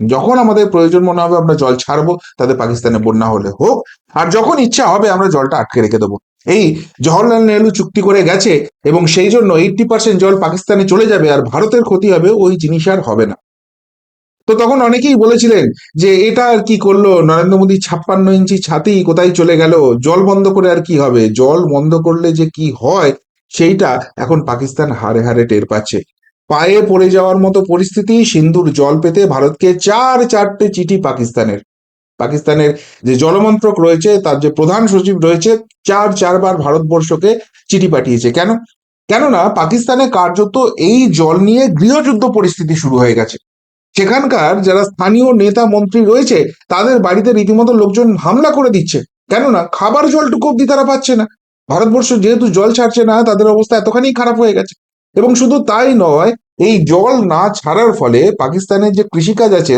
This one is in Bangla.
যখন আমাদের প্রয়োজন মনে হবে আমরা জল ছাড়বো তাদের পাকিস্তানে বন্যা হলে হোক, আর যখন ইচ্ছা হবে আমরা জলটা আটকে রেখে দেবো। এই জওহরলাল নেহরু চুক্তি করে গেছে এবং সেই জন্য এইটটি পার্সেন্ট জল পাকিস্তানে চলে যাবে আর ভারতের ক্ষতি হবে ওই জিনিস আর হবে না। তো তখন অনেকেই বলেছিলেন যে এটা আর কি করল, নরেন্দ্র মোদী ছাপ্পান্ন ইঞ্চি ছাতি কোথায় চলে গেল, জল বন্ধ করে আর কি হবে, জল বন্ধ করলে যে কি হয়, সেইটা এখন পাকিস্তান হারে হারে টের পাচ্ছে। পায়ে পড়ে যাওয়ার মতো পরিস্থিতি সিন্ধুর জল পেতে ভারতকে চার চারটে চিঠি পাকিস্তানের। পাকিস্তানের যে জলমন্ত্রক রয়েছে, তার যে প্রধান সচিব রয়েছে, চার চারবার ভারতবর্ষকে চিঠি পাঠিয়েছে। কেন? কেননা পাকিস্তানে কার্যত এই জল নিয়ে গৃহযুদ্ধ পরিস্থিতি শুরু হয়ে গেছে। সেখানকার যারা স্থানীয় নেতা, মন্ত্রী রয়েছে, তাদের বাড়িতে রীতিমতো লোকজন হামলা করে দিচ্ছে। কেননা খাবার জলটুকু অব্দি তারা পাচ্ছে না। ভারতবর্ষ যেহেতু জল ছাড়ছে না, তাদের অবস্থা এতখানি খারাপ হয়ে গেছে। এবং শুধু তাই নয় এই জল না ছাড়ার ফলে পাকিস্তানের যে কৃষিকাজ আছে